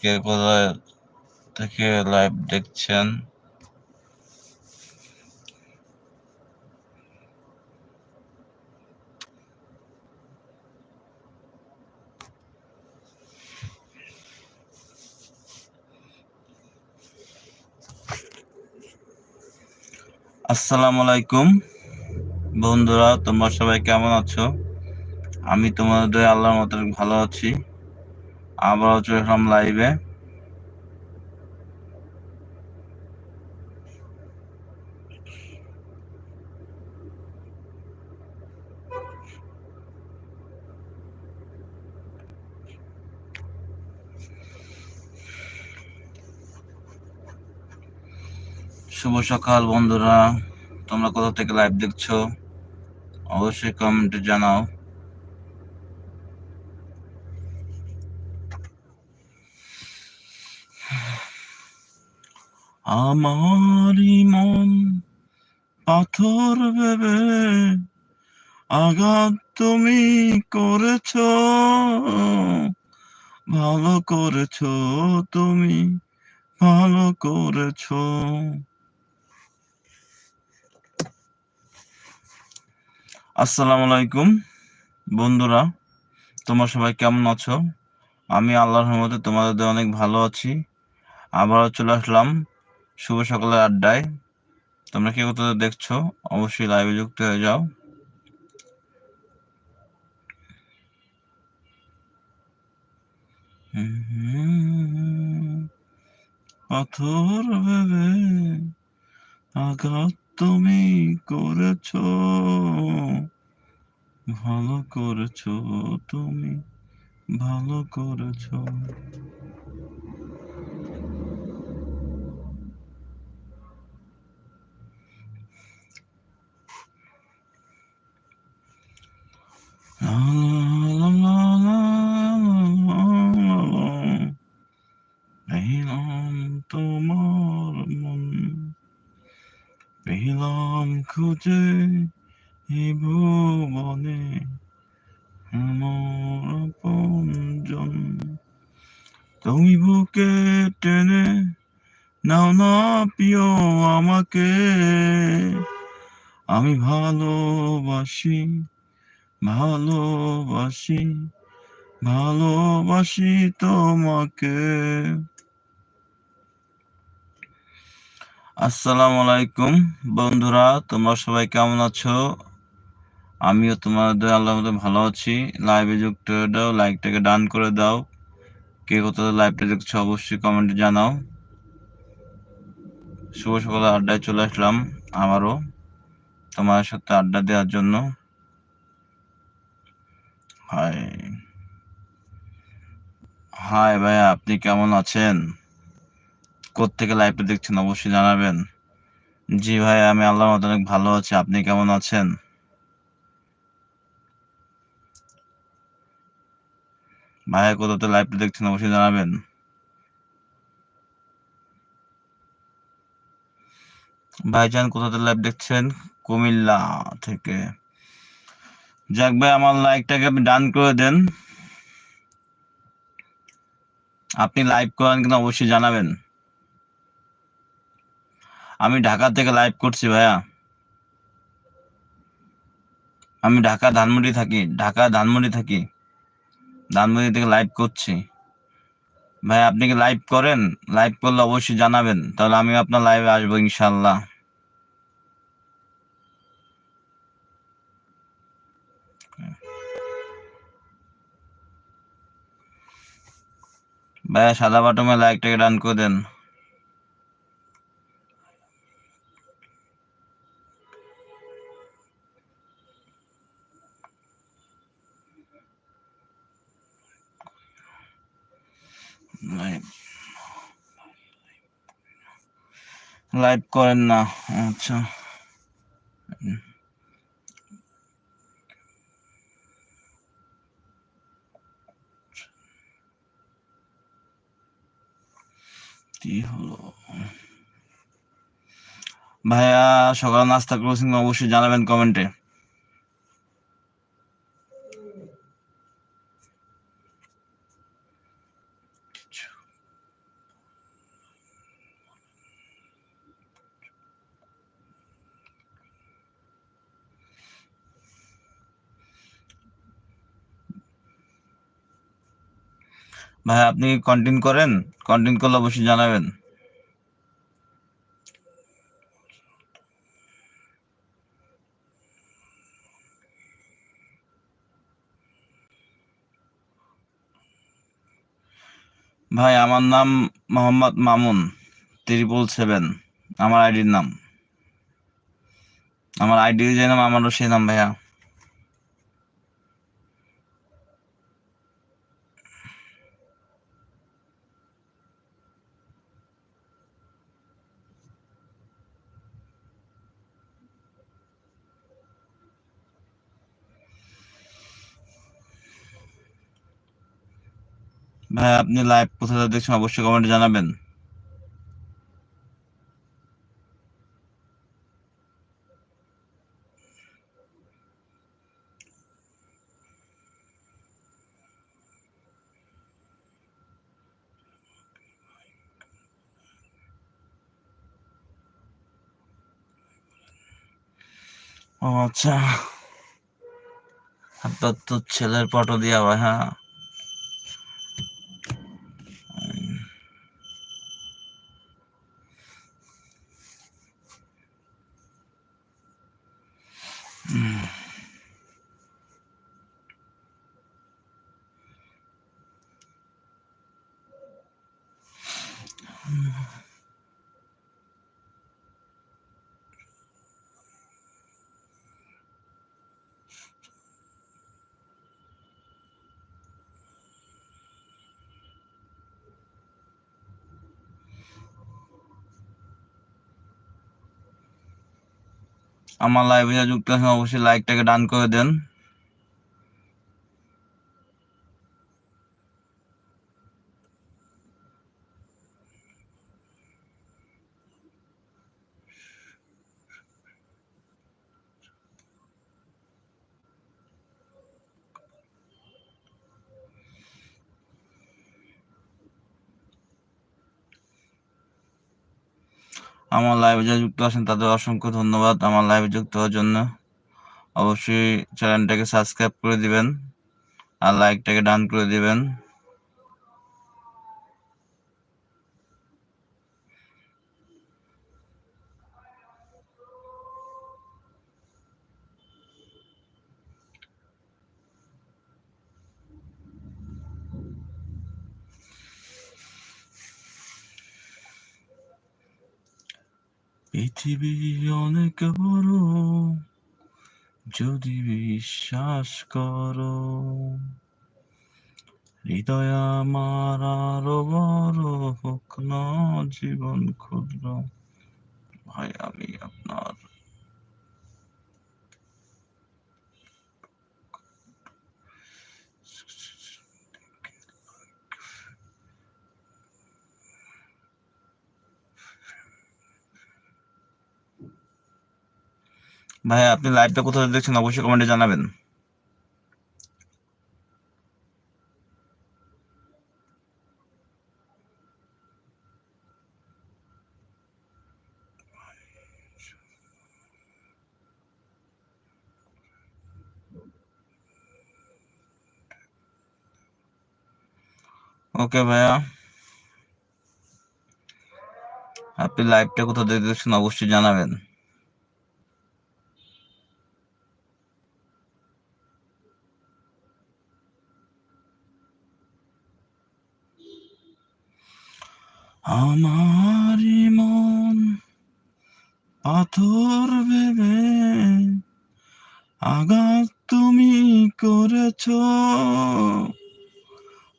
কে কোথায় থেকে লাইভ দেখছেন? আসসালামু আলাইকুম। বন্ধুরা, তোমরা সবাই কেমন আছো? আমি তোমাদের আল্লাহর মতো ভালো আছি। আবারও চলে এলাম লাইভে শুভ সকাল বন্ধুরা, তোমরা কোথা থেকে লাইভ দেখছ? অবশ্যই কমেন্টে জানাও। আমারই মন পাথর ভেবে আঘাত তুমি করেছ, ভালো করেছ তুমি, ভালো করেছ। আসসালামু আলাইকুম বন্ধুরা, তোমরা সবাই কেমন আছো? আমি আল্লাহর রহমতে তোমাদের অনেক ভালো আছি। আবারও চলে আসলাম শুভ সকালের আড্ডায়। তোমরা কি কোথাও দেখছ? অবশ্যই লাইভে যুক্ত হয়ে যাও। পাথর ভেবে আঘাত তুমি করেছ। ভালো করেছ তুমি, ভালো করেছ। তোমার মন পেলাম খুঁজে এই ভুবনে আমার আপনজন তুমি টেনে নাও না প্রিয় আমাকে আমি ভালোবাসি ভালোবাসি ভালোবাসি তোমাকে। আসসালামু আলাইকুম বন্ধুরা, তোমরা সবাই কেমন আছো? আমিও তোমাদের আল্লাহর মধ্যে ভালো আছি। লাইভে যুক্ত দাও লাইকটাকে ডান করে দাও। কে কোথাও লাইভটা দেখছ অবশ্যই কমেন্টে জানাও। শুভ সকালে আড্ডায় চলে আসলাম আবারও তোমার সাথে আড্ডা দেওয়ার জন্য। হাই হাই ভাইয়া, আপনি কেমন আছেন? থেকে লাইভটা দেখছেন অবশ্যই জানাবেন। জি ভাই, আমি আল্লাহ অনেক ভালো আছি, আপনি কেমন আছেন? ভাইয়া, কোথাতে লাইভটা দেখছেন অবশ্যই জানাবেন। ভাইজান, কোথাতে লাইভ দেখছেন? কুমিল্লা থেকে। যাক ভাই, আমার লাইকটাকে আপনি ডান করে দেন। আপনি লাইভ করেন কিনা অবশ্যই জানাবেন। আমি ঢাকা থেকে লাইভ করছি ভাইয়া। আমি ঢাকা ধানমন্ডি থাকি, ঢাকা ধানমন্ডি থাকি। ধানমন্ডি থেকে লাইভ করছি। ভাই আপনি কি লাইভ করেন? লাইভ করলে অবশ্যই জানাবেন। তাহলে আমি আপনার লাইভে আসব ইনশাল্লাহ ভাইয়া সাদা বাটমে লাইকটাকে ডান করে দেন। লাইভ করেন না আচ্ছা। কি হলো। ভাইয়া সকাল নাস্তা ক্লোজিং অবশ্যই জানাবেন কমেন্টে। ভাই, আপনি কন্টিনিউ করেন? কন্টিনিউ করলে অবশ্যই জানাবেন। ভাই, আমার নাম মোহাম্মদ মামুন ত্রিপল সেভেন আমার আইডির নাম। আমার আইডি যে নাম, আমারও সেই নাম, ভাইয়া। ভাই আপনি লাইভ কোথায় দেখছেন, অবশ্যই কমেন্টে জানাবেন। ও আচ্ছা। আপনার তো ছেলের ফটো দিয়া ভাই হ্যাঁ আমার লাইভে যুক্ত আছেন অবশ্যই লাইকটাকে ডান করে দেন। আমার লাইভে যারা যুক্ত আছেন, তাদের অসংখ্য ধন্যবাদ আমার লাইভে যুক্ত হওয়ার জন্য। অবশ্যই চ্যানেলটাকে সাবস্ক্রাইব করে দিবেন আর লাইকটাকে ডান করে দিবেন। পৃথিবী অনেক বড়, যদি বিশ্বাস করো। হৃদয় আমার আরও বড় হোক না, জীবন ক্ষুদ্র। ভাই, আমি আপনার ভাই আপনি লাইভটা কোথায় দেখছেন অবশ্যই কমেন্টে জানাবেন। ওকে ভাইয়া। আপনি লাইভটা কোথাও দেখছেন অবশ্যই জানাবেন। আমারই মন পাথর ভেবে আঘাত তুমি করেছ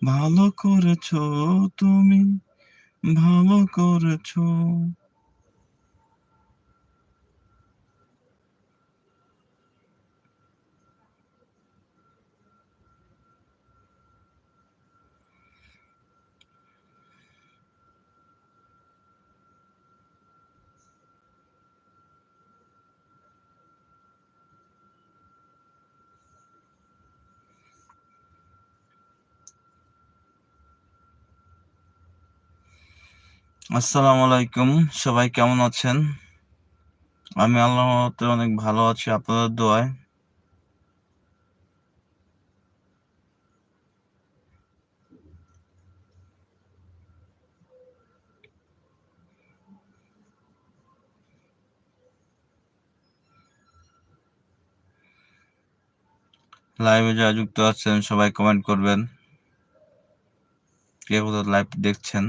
ভালো করেছ তুমি ভালো করেছ। আসসালামু আলাইকুম সবাই কেমন আছেন? আমি আল্লাহ অনেক ভালো আছি, আপনাদের দোয়ায়। লাইভে যা যুক্ত আছেন, সবাই কমেন্ট করবেন। কে কোথাও লাইভ দেখছেন?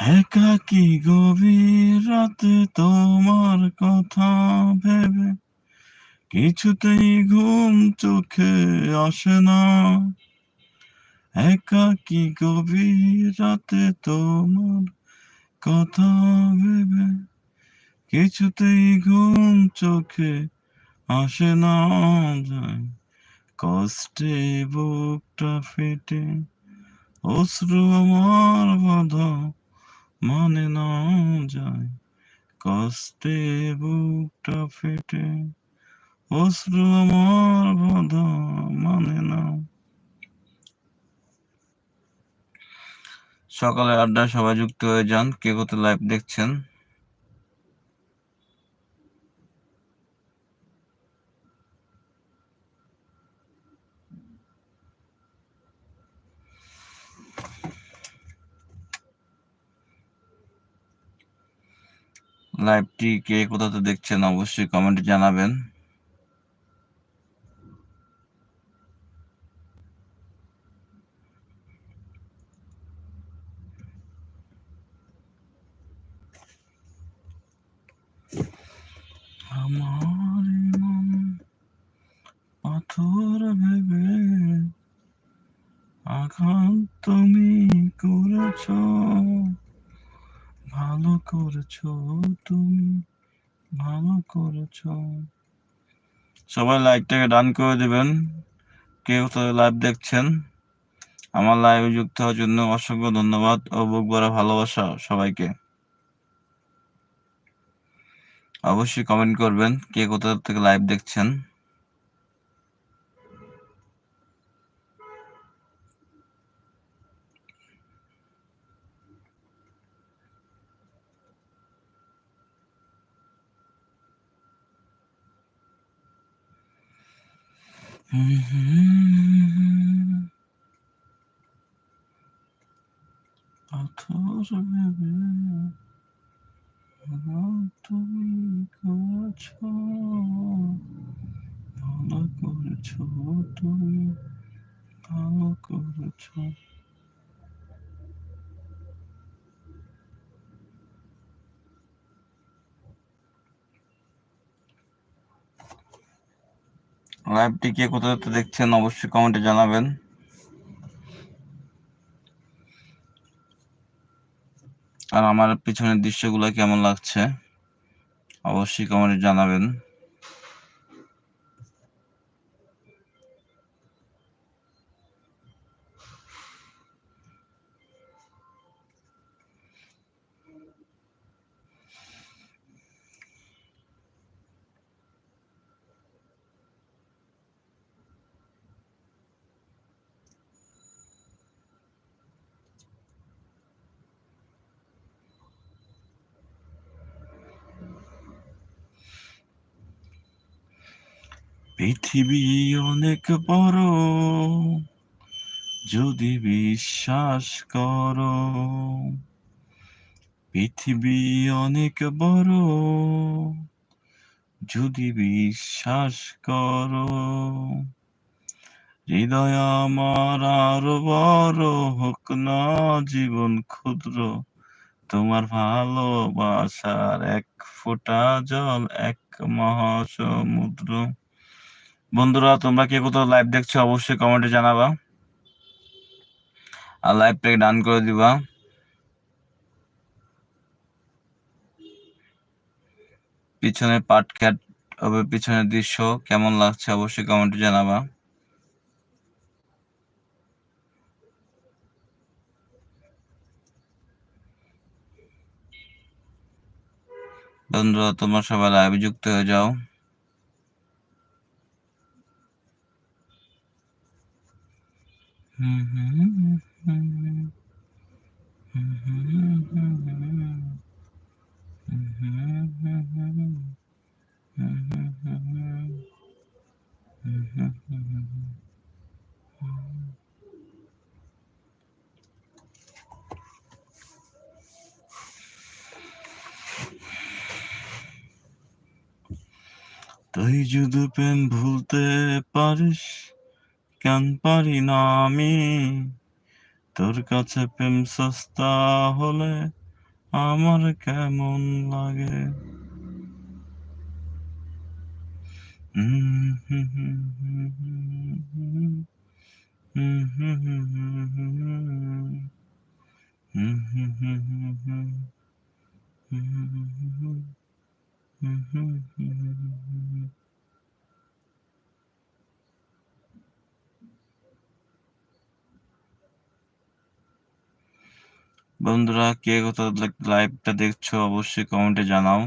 একাকি গভীর রাতে তোমার কথা ভেবে? কিছুতেই ঘুম চোখে আসে না। একাকি গভীর রাতে তোমার কথা ভেবে? কিছুতেই ঘুম চোখে আসে না যায়। কষ্টে বুকটা ফেটে, অশ্রু আমার বাধা মানে না যায়। কষ্টে বুকটা ফেটে, অশ্রু আমার বাধা মানে না। সকালে আড্ডা সবাই যুক্ত হয়ে যান। কে কত লাইভ দেখছেন? লাইভটি কে কোথাতে দেখছেন অবশ্যই কমেন্টে জানাবেন। আমার পাথর ভেবে আঘাত তুমি করেছ। ভালো করেছ তুমি, ভালো করেছ। সবাই লাইকটাকে ডান করে দিবেন। কেউ তো লাইভ দেখছেন। আমার লাইভে যুক্ত হওয়ার জন্য অসংখ্য ধন্যবাদ ও বুক ভরা ভালোবাসা সবাইকে। অবশ্যই কমেন্ট করবেন কে কোথা থেকে লাইভ দেখছেন। তুমি করেছ ভালো করেছ তুমি ভালো করেছ লাইভটি কে কোথাও দেখছেন অবশ্যই কমেন্টে জানাবেন। আর আমার পিছনের দৃশ্যগুলো কেমন লাগছে, অবশ্যই কমেন্টে জানাবেন। পৃথিবী অনেক বড়। যদি বিশ্বাস করো, পৃথিবী অনেক বড়। যদি বিশ্বাস করো, হৃদয় আমার আরও বড় হোক না, জীবন ক্ষুদ্র। তোমার ভালোবাসার এক ফোঁটা জল, এক মহাসমুদ্র। বন্ধুরা, তোমরা কে কোথাও লাইভ দেখছ, অবশ্যই কমেন্টে জানাবা। আর লাইভটাকে ডান করে দিবা। পিছনে পাট খ্যাট হবে, পিছনের দৃশ্য কেমন লাগছে, অবশ্যই কমেন্টে জানাবা। বন্ধুরা, তোমরা সবাই লাইভে যুক্ত হয়ে যাও। Dayıcıdı ben bulde barış. কেন পারি না আমি? তোর কাছে প্রেম সস্তা হলে আমার কেমন লাগে? হুম বন্ধুরা, কে কোথাও লাইভটা দেখছ অবশ্যই কমেন্টে জানাও।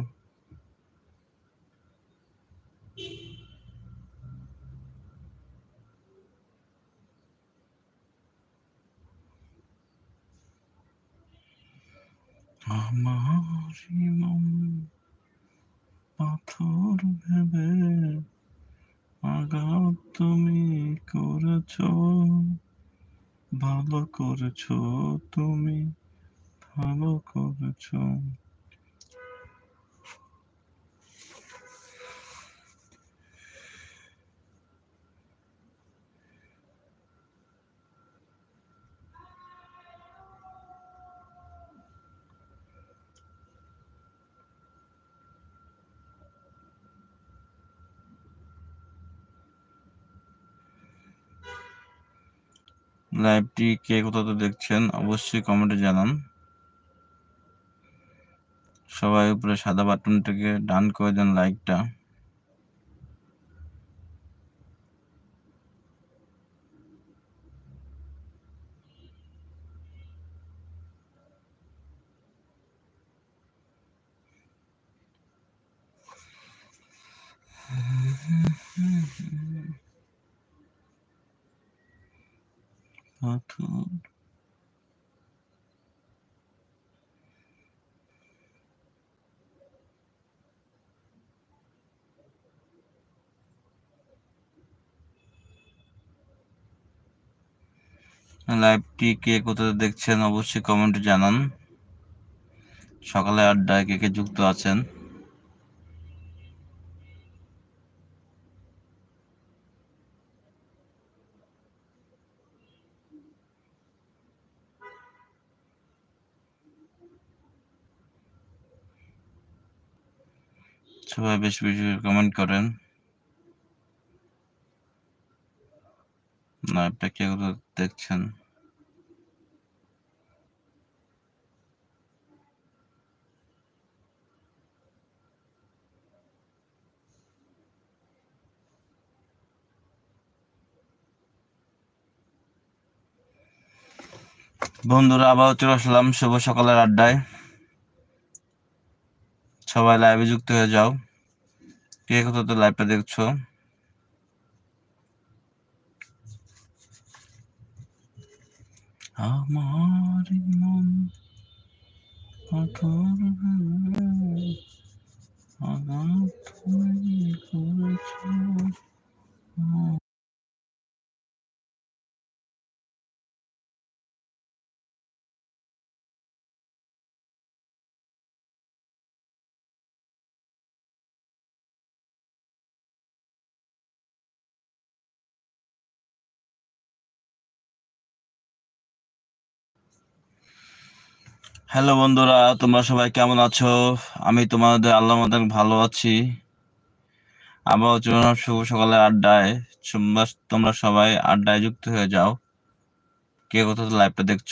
আমার পাথর ভেবে আঘাত তুমি করেছ, ভালো করেছ তুমি। ভালো করেছ। লাইভটি কে কোথাতে দেখছেন অবশ্যই কমেন্টে জানান। সবাই উপরে সাদা বাটনটাকে ডান করে দেন লাইকটা। পাথর। লাইভটি কে কোথায় দেখছেন অবশ্যই কমেন্টে জানান। সকালে আড্ডায় কে কে যুক্ত আছেন? সবাই বেশ বেশি কমেন্ট করেন। লাইভটা কে দেখছেন? বন্ধুরা আবার চলে আসলাম শুভ সকালের আড্ডায়। সবাই লাইভে যুক্ত হয়ে যাও। কে কোথাতে লাইভটা দেখছ? আমার মন পাথর আঘাত করেছ। হ্যালো বন্ধুরা, তোমরা সবাই কেমন আছো? আমি তোমাদের আল্লাহ মতন ভালো আছি। আবার চলুন শুভ সকালে আড্ডায়। তোমরা সবাই আড্ডায় যুক্ত হয়ে যাও। কে কোথাও লাইভটা দেখছ।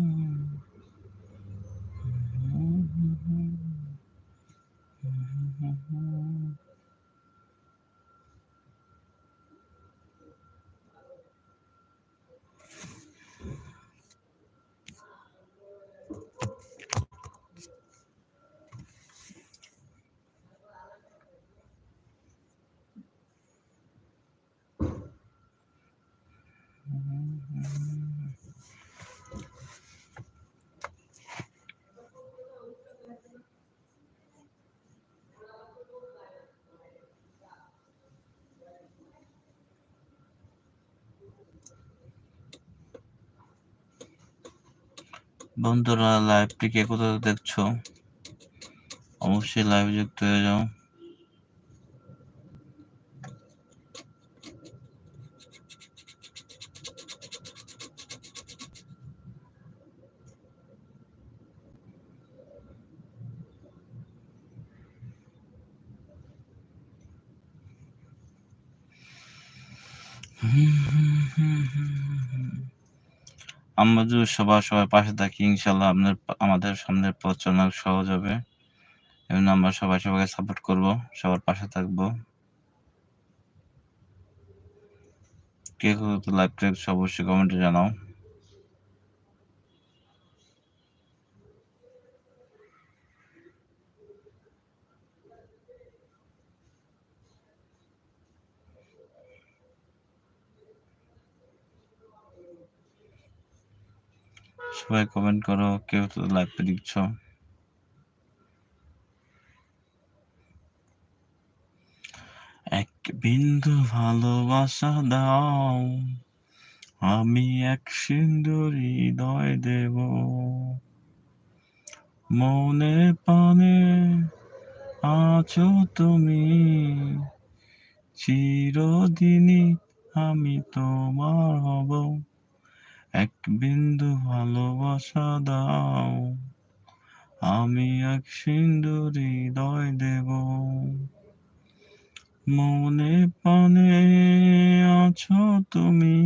বন্ধুরা লাইভটিকে কোথাও দেখছ? অবশ্যই লাইভে যুক্ত হয়ে যাও। আমরা যদি সবার সবাই পাশে থাকি ইনশাল্লাহ আপনার আমাদের সামনের পথ চলা সহজ হবে। এবং আমরা সবাই সবাইকে সাপোর্ট করব, সবার পাশে থাকব। কে লাইভ ট্রেক অবশ্যই কমেন্টে জানাও। সবাই কমেন্ট করো, কেউ তো লাইভে দিচ্ছ। এক বিন্দু ভালোবাসা দাও, আমি এক সিন্দুর হৃদয় দেব। মনে পানে আছো তুমি, চিরদিনই আমি তোমার হব। এক বিন্দু ভালোবাসা দাও আমি এক সিন্দুর হৃদয় দেব মনে পানে আছো তুমি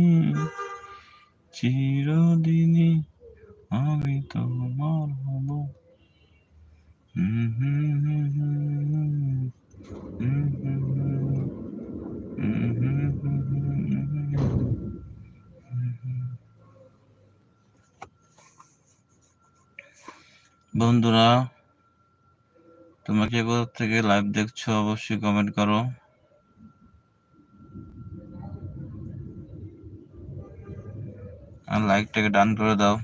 চিরদিনই আমি তোমার হব হুম বন্ধুরা, তোমরা তোমাকে কোথা থেকে লাইভ দেখছ অবশ্যই কমেন্ট করো। আর লাইকটাকে ডান করে দাও।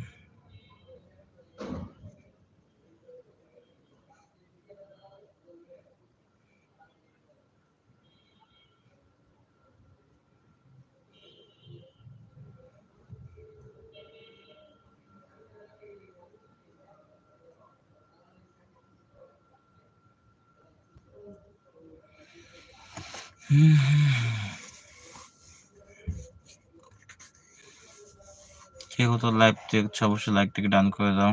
কে কত লাইভ দেখছ অবশ্যই লাইভটিকে ডান করে দাও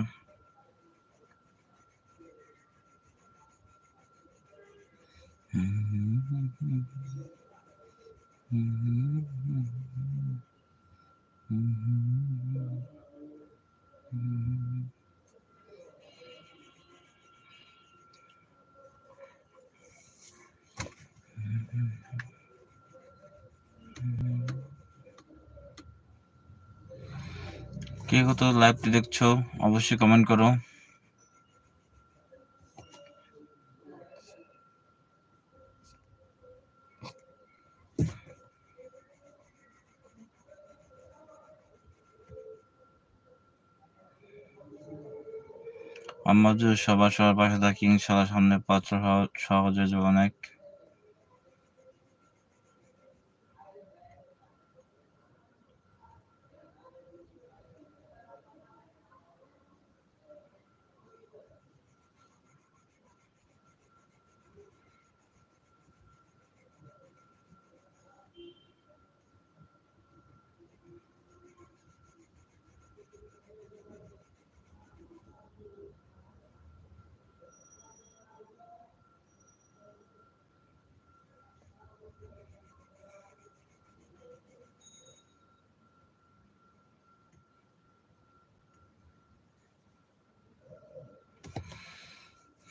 কোথাও লাইভটি দেখছ, অবশ্যই কমেন্ট করো। আমরা সবার সবার পাশে থাকি, ইনশাল্লাহ সামনে পাত্র সহজে যাব অনেক।